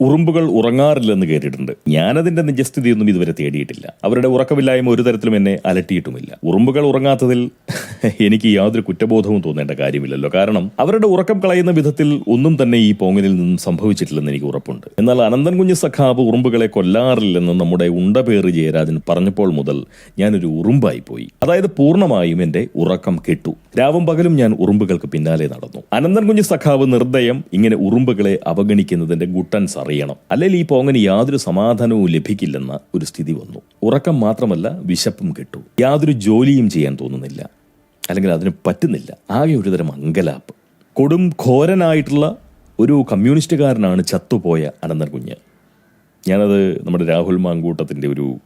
ഉറുമ്പുകൾ ഉറങ്ങാറില്ലെന്ന് കേട്ടിട്ടുണ്ട്. ഞാനതിന്റെ നിജസ്ഥിതിയൊന്നും ഇതുവരെ തേടിയിട്ടില്ല. അവരുടെ ഉറക്കമില്ലായ്മ ഒരു തരത്തിലും എന്നെ അലട്ടിയിട്ടുമില്ല. ഉറുമ്പുകൾ ഉറങ്ങാത്തതിൽ എനിക്ക് യാതൊരു കുറ്റബോധവും തോന്നേണ്ട കാര്യമില്ലല്ലോ. കാരണം അവരുടെ ഉറക്കം കളയുന്ന വിധത്തിൽ ഒന്നും തന്നെ ഈ പോങ്ങനിൽ നിന്നും സംഭവിച്ചിട്ടില്ലെന്ന് എനിക്ക് ഉറപ്പുണ്ട്. എന്നാൽ അനന്തൻ കുഞ്ഞ് സഖാബ് ഉറുമ്പുകളെ കൊല്ലാറില്ലെന്ന് നമ്മുടെ ഉണ്ടപേറ് ജയരാജൻ പറഞ്ഞപ്പോൾ മുതൽ ഞാനൊരു ഉറുമ്പായി പോയി. അതായത് പൂർണമായും എന്റെ ഉറക്കം കെട്ടു. രാവും പകലും ഞാൻ ഉറുമ്പുകൾക്ക് പിന്നാലെ നടന്നു. അനന്തൻ കുഞ്ഞ് സഖാവ് നിർദ്ദയം ഇങ്ങനെ ഉറുമ്പുകളെ അവഗണിക്കുന്നതിന്റെ ഗുട്ടൻസ് അറിയണം. അല്ലെങ്കിൽ ഈ പോങ്ങന് യാതൊരു സമാധാനവും ലഭിക്കില്ലെന്ന ഒരു സ്ഥിതി വന്നു. ഉറക്കം മാത്രമല്ല വിശപ്പും കിട്ടു. യാതൊരു ജോലിയും ചെയ്യാൻ തോന്നുന്നില്ല. അല്ലെങ്കിൽ അതിന് പറ്റുന്നില്ല. ആകെ ഒരുതരം അങ്കലാപ്പ്. കൊടും ഘോരനായിട്ടുള്ള ഒരു കമ്മ്യൂണിസ്റ്റുകാരനാണ് ചത്തുപോയ അനന്തൻ കുഞ്ഞ്. ഞാനത് നമ്മുടെ രാഹുൽ മാങ്കൂട്ടത്തിന്റെ ഒരു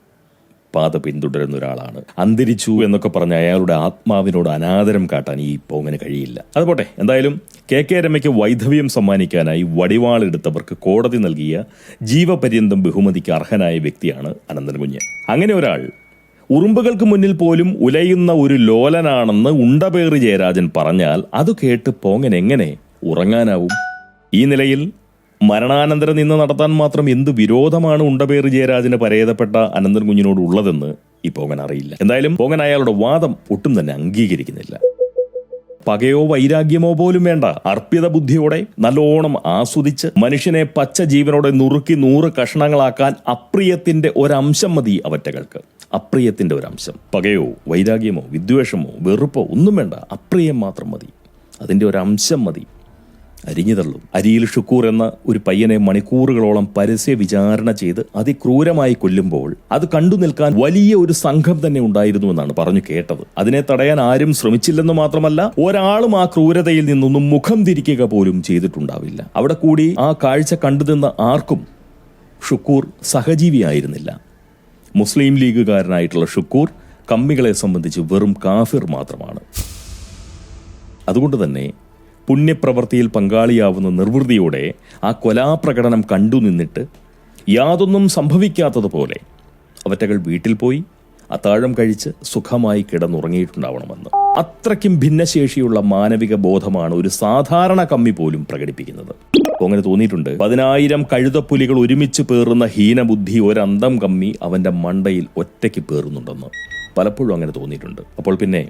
പാത പിന്തുടരുന്ന ഒരാളാണ്. അന്തരിച്ചു എന്നൊക്കെ പറഞ്ഞ അയാളുടെ ആത്മാവിനോട് അനാദരം കാട്ടാൻ ഈ പോങ്ങനെ കഴിയില്ല. അതുപോട്ടെ എന്തായാലും കെ കെ രമയ്ക്ക് വൈധവ്യം സമ്മാനിക്കാനായി വടിവാളെടുത്തവർക്ക് കോടതി നൽകിയ ജീവപര്യന്തം ബഹുമതിക്ക് അർഹനായ വ്യക്തിയാണ് അനന്തൻ കുഞ്ഞ്. അങ്ങനെ ഒരാൾ ഉറുമ്പുകൾക്ക് മുന്നിൽ പോലും ഉലയുന്ന ഒരു ലോലനാണെന്ന് ഉണ്ടപേറി ജയരാജൻ പറഞ്ഞാൽ അത് കേട്ട് പോങ്ങൻ എങ്ങനെ ഉറങ്ങാനാവും? ഈ നിലയിൽ മരണാനന്തര നിന്ന് നടത്താൻ മാത്രം എന്ത് വിരോധമാണ് ഉണ്ടപേർ ജയരാജന് പരേതപ്പെട്ട അനന്തൻ കുഞ്ഞിനോടുള്ളതെന്ന് ഈ പോങ്ങൻ അറിയില്ല. എന്തായാലും പോങ്ങൻ അയാളുടെ വാദം ഒട്ടും തന്നെ അംഗീകരിക്കുന്നില്ല. പകയോ വൈരാഗ്യമോ പോലും വേണ്ട. അർപ്പിത ബുദ്ധിയോടെ നല്ലോണം ആസ്വദിച്ച് മനുഷ്യനെ പച്ച ജീവനോടെ നുറുക്കി നൂറ് കഷണങ്ങളാക്കാൻ അപ്രിയത്തിന്റെ ഒരംശം മതി അവറ്റകൾക്ക്. അപ്രിയത്തിന്റെ ഒരംശം. പകയോ വൈരാഗ്യമോ വിദ്വേഷമോ വെറുപ്പോ ഒന്നും വേണ്ട. അപ്രിയം മാത്രം മതി. അതിന്റെ ഒരംശം മതി. അരിഞ്ഞു തള്ളും അരിയിൽ ഷുക്കൂർ എന്ന ഒരു പയ്യനെ മണിക്കൂറുകളോളം പരസ്യ വിചാരണ ചെയ്ത് അതിക്രൂരമായി കൊല്ലുമ്പോൾ അത് കണ്ടു നിൽക്കാൻ വലിയ ഒരു സംഘം തന്നെ ഉണ്ടായിരുന്നു എന്നാണ് പറഞ്ഞു കേട്ടത്. അതിനെ തടയാൻ ആരും ശ്രമിച്ചില്ലെന്ന് മാത്രമല്ല ഒരാളും ആ ക്രൂരതയിൽ നിന്നൊന്നും മുഖം തിരിക്കുക പോലും ചെയ്തിട്ടുണ്ടാവില്ല. അവിടെ കൂടി ആ കാഴ്ച കണ്ടുനിന്ന ആർക്കും ഷുക്കൂർ സഹജീവിയായിരുന്നില്ല. മുസ്ലിം ലീഗുകാരനായിട്ടുള്ള ഷുക്കൂർ കമ്മികളെ സംബന്ധിച്ച് വെറും കാഫിർ മാത്രമാണ്. അതുകൊണ്ട് തന്നെ പുണ്യപ്രവൃത്തിയിൽ പങ്കാളിയാവുന്ന നിർവൃതിയോടെ ആ കൊലാപ്രകടനം കണ്ടു നിന്നിട്ട് യാതൊന്നും സംഭവിക്കാത്തതുപോലെ അവറ്റകൾ വീട്ടിൽ പോയി അത്താഴം കഴിച്ച് സുഖമായി കിടന്നുറങ്ങിയിട്ടുണ്ടാവണമെന്ന്. അത്രയ്ക്കും ഭിന്നശേഷിയുള്ള മാനവിക ബോധമാണ് ഒരു സാധാരണ കമ്മി പോലും പ്രകടിപ്പിക്കുന്നത്. അങ്ങനെ തോന്നിയിട്ടുണ്ട്. പതിനായിരം കഴുതപ്പുലികൾ ഒരുമിച്ച് പേറുന്ന ഹീനബുദ്ധി ഒരന്തം കമ്മി അവന്റെ മണ്ടയിൽ ഒറ്റയ്ക്ക് പേറുന്നുണ്ടെന്ന് പലപ്പോഴും അങ്ങനെ തോന്നിയിട്ടുണ്ട്. അപ്പോൾ പിന്നെ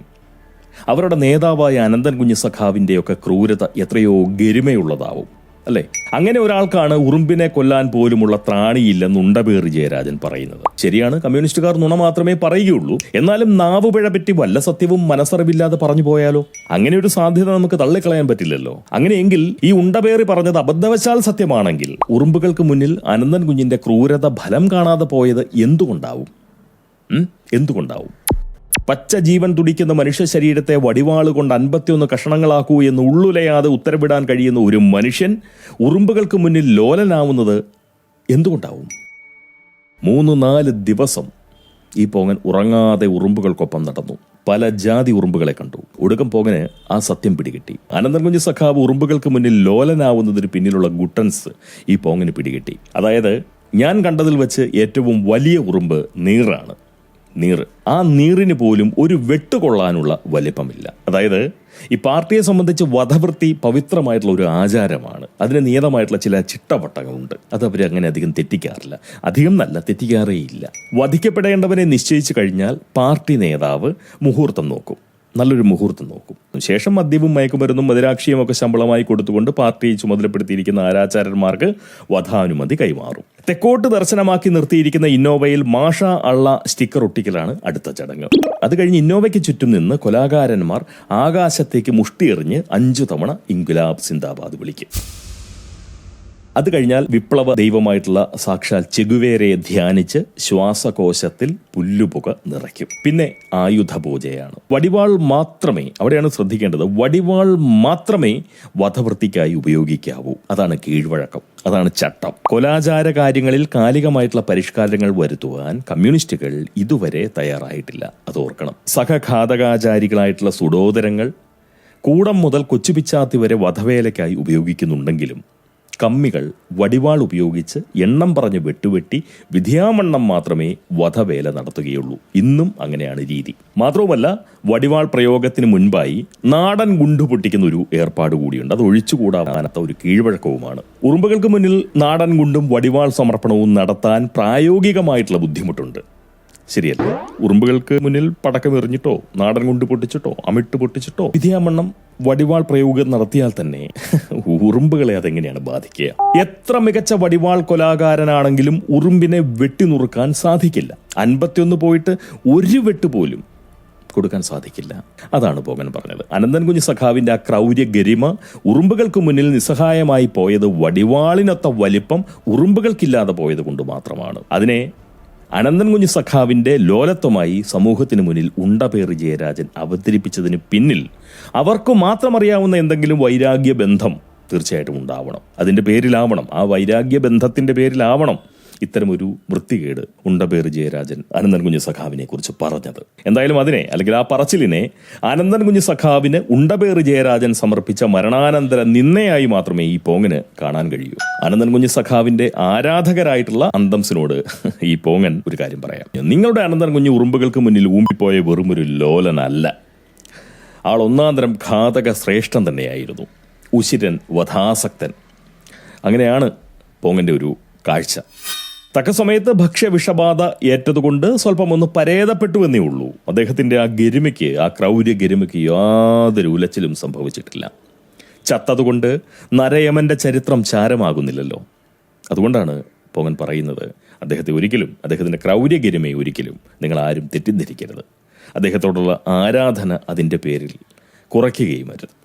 അവരുടെ നേതാവായ അനന്തൻ കുഞ്ഞ് സഖാവിന്റെയൊക്കെ ക്രൂരത എത്രയോ ഗരിമയുള്ളതാവും അല്ലേ? അങ്ങനെ ഒരാൾക്കാണ് ഉറുമ്പിനെ കൊല്ലാൻ പോലുമുള്ള ത്രാണിയില്ലെന്ന് ഉണ്ടപേറി ജയരാജൻ പറയുന്നത്. ശരിയാണ് കമ്മ്യൂണിസ്റ്റുകാർ നുണ മാത്രമേ പറയുകയുള്ളൂ. എന്നാലും നാവ് പിഴ പറ്റി വല്ല സത്യവും മനസ്സറിവില്ലാതെ പറഞ്ഞു പോയാലോ? അങ്ങനെ ഒരു സാധ്യത നമുക്ക് തള്ളിക്കളയാൻ പറ്റില്ലല്ലോ. അങ്ങനെയെങ്കിൽ ഈ ഉണ്ടപേറി പറഞ്ഞത് അബദ്ധവശാൽ സത്യമാണെങ്കിൽ ഉറുമ്പുകൾക്ക് മുന്നിൽ അനന്തൻ കുഞ്ഞിന്റെ ക്രൂരത ഫലം കാണാതെ പോയത് എന്തുകൊണ്ടാവും? എന്തുകൊണ്ടാവും? പച്ച ജീവൻ തുടിക്കുന്ന മനുഷ്യ ശരീരത്തെ വടിവാളുകൊണ്ട് അൻപത്തിയൊന്ന് കഷണങ്ങളാക്കൂ എന്ന് ഉള്ളുലയാതെ ഉത്തരവിടാൻ കഴിയുന്ന ഒരു മനുഷ്യൻ ഉറുമ്പുകൾക്ക് മുന്നിൽ ലോലനാവുന്നത് എന്തുകൊണ്ടാവും? മൂന്ന് നാല് ദിവസം ഈ പോങ്ങൻ ഉറങ്ങാതെ ഉറുമ്പുകൾക്കൊപ്പം നടന്നു. പല ജാതി ഉറുമ്പുകളെ കണ്ടു. ഒടുക്കം പോകന് ആ സത്യം പിടികിട്ടി. അനന്തൻകുഞ്ഞ് സഖാവ് ഉറുമ്പുകൾക്ക് മുന്നിൽ ലോലനാവുന്നതിന് പിന്നിലുള്ള ഗുട്ടൻസ് ഈ പോങ്ങന് പിടികിട്ടി. അതായത് ഞാൻ കണ്ടതിൽ വെച്ച് ഏറ്റവും വലിയ ഉറുമ്പ് നീറാണ്. നീറ് ആ നീറിന് പോലും ഒരു വെട്ടുകൊള്ളാനുള്ള വലിപ്പമില്ല. അതായത് ഈ പാർട്ടിയെ സംബന്ധിച്ച് വധവൃത്തി പവിത്രമായിട്ടുള്ള ഒരു ആചാരമാണ്. അതിന് നിയതമായിട്ടുള്ള ചില ചിട്ടവട്ടങ്ങളുണ്ട്. അത് അവർ അങ്ങനെ അധികം തെറ്റിക്കാറില്ല. അധികം നല്ല തെറ്റിക്കാറേയില്ല. വധിക്കപ്പെടേണ്ടവനെ നിശ്ചയിച്ചു കഴിഞ്ഞാൽ പാർട്ടി നേതാവ് മുഹൂർത്തം നോക്കും. നല്ലൊരു മുഹൂർത്തം നോക്കും. ശേഷം മദ്യവും മയക്കുമരുന്നും മതിരാക്ഷിയും ഒക്കെ ശമ്പളമായി കൊടുത്തുകൊണ്ട് പാർട്ടി ചുമതലപ്പെടുത്തിയിരിക്കുന്ന ആരാചാര്യന്മാർക്ക് വധാനുമതി കൈമാറും. തെക്കോട്ട് ദർശനമാക്കി നിർത്തിയിരിക്കുന്ന ഇന്നോവയിൽ മാഷ അള്ള സ്റ്റിക്കർ ഒട്ടിക്കലാണ് അടുത്ത ചടങ്ങ്. അത് കഴിഞ്ഞ് ഇന്നോവയ്ക്ക് ചുറ്റും നിന്ന് കൊലാകാരന്മാർ ആകാശത്തേക്ക് മുഷ്ടിയെറിഞ്ഞ് അഞ്ചു തവണ ഇൻഗുലാബ് സിന്ദാബാദ് വിളിക്കും. അത് കഴിഞ്ഞാൽ വിപ്ലവ ദൈവമായിട്ടുള്ള സാക്ഷാൽ ചെഗുവേരയെ ധ്യാനിച്ച് ശ്വാസകോശത്തിൽ പുല്ലുപുക നിറയ്ക്കും. പിന്നെ ആയുധ പൂജയാണ് വടിവാൾ മാത്രമേ അവിടെയാണ് ശ്രദ്ധിക്കേണ്ടത് വടിവാൾ മാത്രമേ വധവൃത്തിക്കായി ഉപയോഗിക്കാവൂ. അതാണ് കീഴ്വഴക്കം അതാണ് ചട്ടം. കൊലാചാര കാര്യങ്ങളിൽ കാലികമായിട്ടുള്ള പരിഷ്കാരങ്ങൾ വരുത്തുവാൻ കമ്മ്യൂണിസ്റ്റുകൾ ഇതുവരെ തയ്യാറായിട്ടില്ല. അത് ഓർക്കണം. സഹഘാതകാചാരികളായിട്ടുള്ള സുഡോദരങ്ങൾ കൂടം മുതൽ കൊച്ചുപിച്ചാത്തി വരെ വധവേലയ്ക്കായി ഉപയോഗിക്കുന്നുണ്ടെങ്കിലും കമ്മികൾ വടിവാൾ ഉപയോഗിച്ച് എണ്ണം പറഞ്ഞ് വെട്ടുവെട്ടി വിധിയാമണ്ണം മാത്രമേ വധവേല നടത്തുകയുള്ളൂ. ഇന്നും അങ്ങനെയാണ് രീതി. മാത്രവുമല്ല വടിവാൾ പ്രയോഗത്തിന് മുൻപായി നാടൻ ഗുണ്ടു പൊട്ടിക്കുന്ന ഒരു ഏർപ്പാട് കൂടിയുണ്ട്. അത് ഒഴിച്ചുകൂടാത്ത ഒരു കീഴ്വഴക്കവുമാണ്. ഉറുമ്പുകൾക്ക് മുന്നിൽ നാടൻ ഗുണ്ടും വടിവാൾ സമർപ്പണവും നടത്താൻ പ്രായോഗികമായിട്ടുള്ള ബുദ്ധിമുട്ടുണ്ട്. ശരിയല്ല. ഉറുമ്പുകൾക്ക് മുന്നിൽ പടക്കം എറിഞ്ഞിട്ടോ നാടൻ കൊണ്ട് പൊട്ടിച്ചിട്ടോ അമിട്ട് പൊട്ടിച്ചിട്ടോ വിധിയാമണ്ണം വടിവാൾ പ്രയോഗം നടത്തിയാൽ തന്നെ ഉറുമ്പുകളെ അതെങ്ങനെയാണ് ബാധിക്കുക? എത്ര മികച്ച വടിവാൾ കൊലാകാരനാണെങ്കിലും ഉറുമ്പിനെ വെട്ടിനുറുക്കാൻ സാധിക്കില്ല. അൻപത്തിയൊന്ന് പോയിട്ട് ഒരു വെട്ട് പോലും കൊടുക്കാൻ സാധിക്കില്ല. അതാണ് പോകൻ പറഞ്ഞത്. അനന്തൻ കുഞ്ഞു സഖാവിന്റെ ആ ക്രൗര്യ ഗരിമ ഉറുമ്പുകൾക്ക് മുന്നിൽ നിസ്സഹായമായി പോയത് വടിവാളിനൊത്ത വലിപ്പം ഉറുമ്പുകൾക്കില്ലാതെ പോയത് കൊണ്ട് മാത്രമാണ്. അതിനെ അനന്തൻ സഖാവിന്റെ ലോലത്വമായി സമൂഹത്തിന് മുന്നിൽ ഉണ്ടപേറി ജയരാജൻ അവതരിപ്പിച്ചതിന് പിന്നിൽ അവർക്ക് മാത്രം അറിയാവുന്ന എന്തെങ്കിലും വൈരാഗ്യ ബന്ധം തീർച്ചയായിട്ടും ഉണ്ടാവണം. അതിന്റെ പേരിലാവണം. ആ വൈരാഗ്യ ബന്ധത്തിന്റെ പേരിലാവണം. ഇത്തരമൊരു വൃത്തികേട് ഉണ്ടപേർ ജയരാജൻ അനന്തൻ കുഞ്ഞ് സഖാവിനെ കുറിച്ച് പറഞ്ഞത്. എന്തായാലും അതിനെ അല്ലെങ്കിൽ ആ പറച്ചിലിനെ അനന്തൻ കുഞ്ഞ് സഖാവിന് ഉണ്ടപേർ ജയരാജൻ സമർപ്പിച്ച മരണാനന്തര നിന്നയായി മാത്രമേ ഈ പോങ്ങന് കാണാൻ കഴിയൂ. അനന്തൻ സഖാവിന്റെ ആരാധകരായിട്ടുള്ള അന്തംസിനോട് ഈ പോങ്ങൻ ഒരു കാര്യം പറയാം. നിങ്ങളുടെ അനന്തൻ ഉറുമ്പുകൾക്ക് മുന്നിൽ ഊമ്പിപ്പോയ വെറുമൊരു ലോലനല്ല. ആൾ ഒന്നാം തരം ഘാതക ശ്രേഷ്ഠൻ തന്നെയായിരുന്നു. ഉശിരൻ വധാസക്തൻ. അങ്ങനെയാണ് പോങ്ങന്റെ ഒരു കാഴ്ച. തക്ക സമയത്ത് ഭക്ഷ്യ വിഷബാധ ഏറ്റതുകൊണ്ട് സ്വല്പം ഒന്ന് പരേതപ്പെട്ടു എന്നേ ഉള്ളൂ. അദ്ദേഹത്തിന്റെ ആ ഗരിമയ്ക്ക് ആ ക്രൗര്യ ഗരിമയ്ക്ക് യാതൊരു ഉലച്ചിലും സംഭവിച്ചിട്ടില്ല. ചത്തതുകൊണ്ട് നരയമന്റെ ചരിത്രം ചാരമാകുന്നില്ലല്ലോ. അതുകൊണ്ടാണ് പോങ്ങൻ പറയുന്നത് അദ്ദേഹത്തെ ഒരിക്കലും അദ്ദേഹത്തിന്റെ ക്രൗര്യ ഗരിമയെ ഒരിക്കലും നിങ്ങൾ ആരും തെറ്റിദ്ധരിക്കരുത്. അദ്ദേഹത്തോടുള്ള ആരാധന അതിന്റെ പേരിൽ കുറയ്ക്കുകയും അരുത്.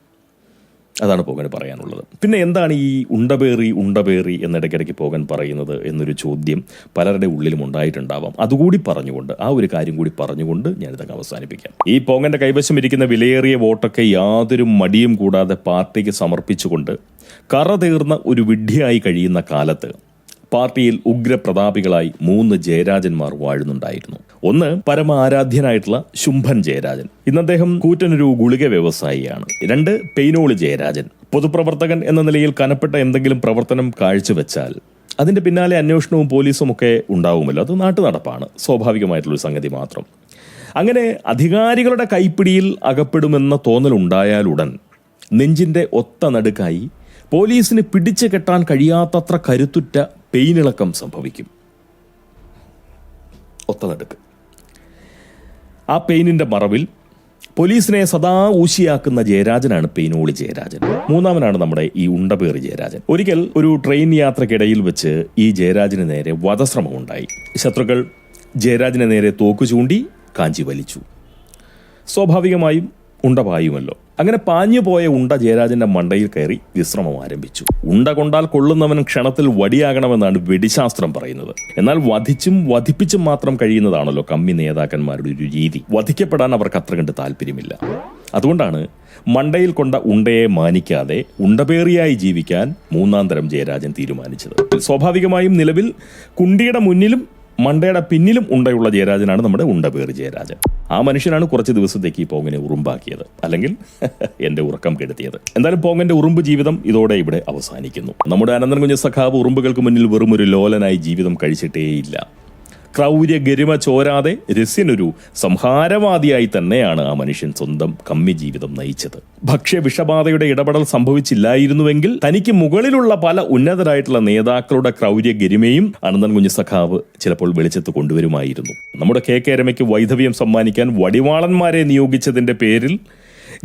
അതാണ് പോകൻ പറയാനുള്ളത്. പിന്നെ എന്താണ് ഈ ഉണ്ടപേറി ഉണ്ടപേറി എന്നിടയ്ക്കിടയ്ക്ക് പോകൻ പറയുന്നത് എന്നൊരു ചോദ്യം പലരുടെ ഉള്ളിലും ഉണ്ടായിട്ടുണ്ടാവാം. അതുകൂടി പറഞ്ഞുകൊണ്ട് ആ ഒരു കാര്യം കൂടി പറഞ്ഞുകൊണ്ട് ഞാനിതൊക്കെ അവസാനിപ്പിക്കാം. ഈ പോങ്ങന്റെ കൈവശം ഇരിക്കുന്ന വിലയേറിയ വോട്ടൊക്കെ യാതൊരു മടിയും കൂടാതെ പാർട്ടിക്ക് സമർപ്പിച്ചുകൊണ്ട് കറ തീർന്ന ഒരു വിഡ്ഢിയായി കഴിയുന്ന കാലത്ത് പാർട്ടിയിൽ ഉഗ്രപ്രതാപികളായി മൂന്ന് ജയരാജന്മാർ വാഴുന്നുണ്ടായിരുന്നു. ഒന്ന് പരമ ആരാധ്യനായിട്ടുള്ള ശുംഭൻ ജയരാജൻ. ഇന്ന് അദ്ദേഹം കൂറ്റനൊരു ഗുളിക വ്യവസായിയാണ്. രണ്ട് പെയിനോളി ജയരാജൻ. പൊതുപ്രവർത്തകൻ എന്ന നിലയിൽ കനപ്പെട്ട എന്തെങ്കിലും പ്രവർത്തനം കാഴ്ചവെച്ചാൽ അതിന്റെ പിന്നാലെ അന്വേഷണവും പോലീസും ഒക്കെ ഉണ്ടാവുമല്ലോ. അത് നാട്ടു നടപ്പാണ് സ്വാഭാവികമായിട്ടുള്ളൊരു സംഗതി മാത്രം. അങ്ങനെ അധികാരികളുടെ കൈപ്പിടിയിൽ അകപ്പെടുമെന്ന തോന്നലുണ്ടായാലുടൻ നെഞ്ചിന്റെ ഒത്ത നടുക്കായി പോലീസിന് പിടിച്ചു കെട്ടാൻ കഴിയാത്തത്ര കരുത്തുറ്റ പെയിനിളക്കം സംഭവിക്കും. ഒത്തതടുക്ക് ആ പെയിനിന്റെ മറവിൽ പോലീസിനെ സദാ ഊശിയാക്കുന്ന ജയരാജനാണ് പെയിനോളി ജയരാജൻ. മൂന്നാമനാണ് നമ്മുടെ ഈ ഉണ്ടപേറി ജയരാജൻ. ഒരിക്കൽ ഒരു ട്രെയിൻ യാത്രക്കിടയിൽ വെച്ച് ഈ ജയരാജന് നേരെ വധശ്രമം ഉണ്ടായി ശത്രുക്കൾ ജയരാജനെ നേരെ തോക്കു ചൂണ്ടി കാഞ്ചി വലിച്ചു. സ്വാഭാവികമായും ഉണ്ട പായുമല്ലോ അങ്ങനെ പാഞ്ഞു പോയ ഉണ്ട ജയരാജന്റെ മണ്ടയിൽ കയറി വിശ്രമം ആരംഭിച്ചു. ഉണ്ട കൊണ്ടാൽ കൊള്ളുന്നവൻ ക്ഷണത്തിൽ വടിയാകണമെന്നാണ് വെടിശാസ്ത്രം പറയുന്നത്. എന്നാൽ വധിച്ചും വധിപ്പിച്ചും മാത്രം കഴിയുന്നതാണല്ലോ കമ്മി നേതാക്കന്മാരുടെ ഒരു രീതി. വധിക്കപ്പെടാൻ അവർക്ക് അത്ര കണ്ട് താല്പര്യമില്ല. അതുകൊണ്ടാണ് മണ്ടയിൽ കൊണ്ട ഉണ്ടയെ മാനിക്കാതെ ഉണ്ടപേറിയായി ജീവിക്കാൻ മൂന്നാം തരം ജയരാജൻ തീരുമാനിച്ചത്. സ്വാഭാവികമായും നിലവിൽ കുണ്ടിയുടെ മുന്നിലും മണ്ടയുടെ പിന്നിലും ഉണ്ടയുള്ള ജയരാജനാണ് നമ്മുടെ ഉണ്ടപേർ ജയരാജൻ. ആ മനുഷ്യനാണ് കുറച്ച് ദിവസത്തേക്ക് ഈ പോങ്ങിനെ ഉറുമ്പാക്കിയത്. അല്ലെങ്കിൽ എന്റെ ഉറക്കം കെടുത്തിയത്. എന്തായാലും പോങ്ങന്റെ ഉറുമ്പ് ജീവിതം ഇതോടെ ഇവിടെ അവസാനിക്കുന്നു. നമ്മുടെ അനന്തൻ കുഞ്ഞ സഖാവ് ഉറുമ്പുകൾക്ക് മുന്നിൽ വെറുമൊരു ലോലനായി ജീവിതം കഴിച്ചിട്ടേയില്ല. ക്രൗര്യ ഗരിമ ചോരാതെ രസ്യനൊരു സംഹാരവാദിയായി തന്നെയാണ് ആ മനുഷ്യൻ സ്വന്തം കമ്മി ജീവിതം നയിച്ചത്. ഭക്ഷ്യ വിഷബാധയുടെ ഇടപെടൽ സംഭവിച്ചില്ലായിരുന്നുവെങ്കിൽ തനിക്ക് മുകളിലുള്ള പല ഉന്നതരായിട്ടുള്ള നേതാക്കളുടെ ക്രൗര്യ ഗരിമയും അനന്തൻ കുഞ്ഞു സഖാവ് ചിലപ്പോൾ വെളിച്ചത്ത് കൊണ്ടുവരുമായിരുന്നു. നമ്മുടെ കെ കെ രമയ്ക്ക് വൈധവ്യം സമ്മാനിക്കാൻ വടിവാളന്മാരെ നിയോഗിച്ചതിന്റെ പേരിൽ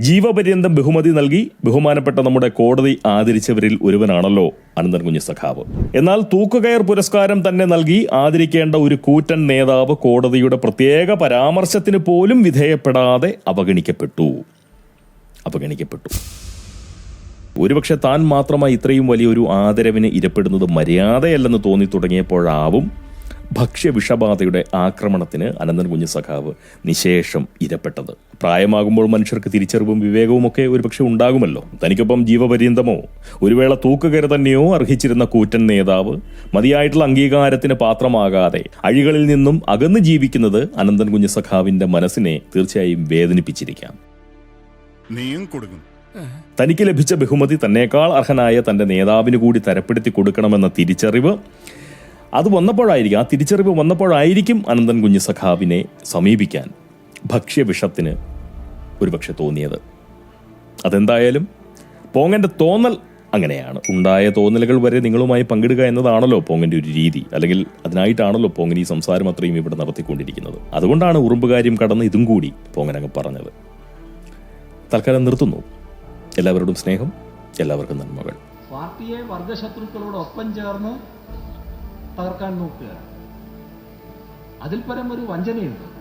ജീവപര്യന്തം ബഹുമതി നൽകി ബഹുമാനപ്പെട്ട നമ്മുടെ കോടതി ആദരിച്ചവരിൽ ഒരുവനാണല്ലോ അനന്തൻ കുഞ്ഞ് സഖാവ്. എന്നാൽ തൂക്കുകയർ പുരസ്കാരം തന്നെ നൽകി ആദരിക്കേണ്ട ഒരു കൂറ്റൻ നേതാവ് കോടതിയുടെ പ്രത്യേക പരാമർശത്തിന് പോലും വിധേയപ്പെടാതെ അവഗണിക്കപ്പെട്ടു. അവഗണിക്കപ്പെട്ടു. ഒരുപക്ഷെ താൻ മാത്രമായി ഇത്രയും വലിയൊരു ആദരവിന് ഇരപ്പെടുന്നത് മര്യാദയല്ലെന്ന് തോന്നി തുടങ്ങിയപ്പോഴാവും ഭക്ഷ്യ വിഷബാധയുടെ ആക്രമണത്തിന് അനന്തൻ കുഞ്ഞ് സഖാവ് നിശേഷം ഇരപ്പെട്ടത്. പ്രായമാകുമ്പോൾ മനുഷ്യർക്ക് തിരിച്ചറിവും വിവേകവും ഒക്കെ ഒരുപക്ഷെ ഉണ്ടാകുമല്ലോ. തനിക്കൊപ്പം ജീവപര്യന്തമോ ഒരു വേള തൂക്കുകര തന്നെയോ അർഹിച്ചിരുന്ന കൂറ്റൻ നേതാവ് മതിയായിട്ടുള്ള അംഗീകാരത്തിന് പാത്രമാകാതെ അഴികളിൽ നിന്നും അകന്നു ജീവിക്കുന്നത് അനന്തൻ കുഞ്ഞു സഖാവിന്റെ മനസ്സിനെ തീർച്ചയായും വേദനിപ്പിച്ചിരിക്കാം. നീയും കൊടുക്കും. തനിക്ക് ലഭിച്ച ബഹുമതി തന്നേക്കാൾ അർഹനായ തന്റെ നേതാവിന് കൂടി തരപ്പെടുത്തി കൊടുക്കണമെന്ന തിരിച്ചറിവ് അത് വന്നപ്പോഴായിരിക്കും ആ തിരിച്ചറിവ് വന്നപ്പോഴായിരിക്കും അനന്തൻ കുഞ്ഞു സഖാവിനെ സമീപിക്കാൻ ഭക്ഷ്യവിഷത്തിന് ഒരുപക്ഷെ തോന്നിയത്. അതെന്തായാലും പോങ്ങന്റെ തോന്നൽ അങ്ങനെയാണ്. ഉണ്ടായ തോന്നലുകൾ വരെ നിങ്ങളുമായി പങ്കിടുക എന്നതാണല്ലോ പോങ്ങന്റെ ഒരു രീതി. അല്ലെങ്കിൽ അതിനായിട്ടാണല്ലോ പോങ്ങൻ ഈ സംസാരം അത്രയും ഇവിടെ നടത്തിക്കൊണ്ടിരിക്കുന്നത്. അതുകൊണ്ടാണ് ഉറുമ്പുകാര്യം കടന്ന് ഇതും കൂടി പോങ്ങൻ അങ്ങ് പറഞ്ഞത്. തൽക്കാലം നിർത്തുന്നു. എല്ലാവരോടും സ്നേഹം എല്ലാവർക്കും നന്മകൾ. പാർട്ടിയെ വർഗശത്രുക്കളോടൊപ്പം ചേർന്ന് തകർക്കാൻ നോക്കുക. അതിൽ പരം ഒരു വഞ്ചനയുണ്ട്.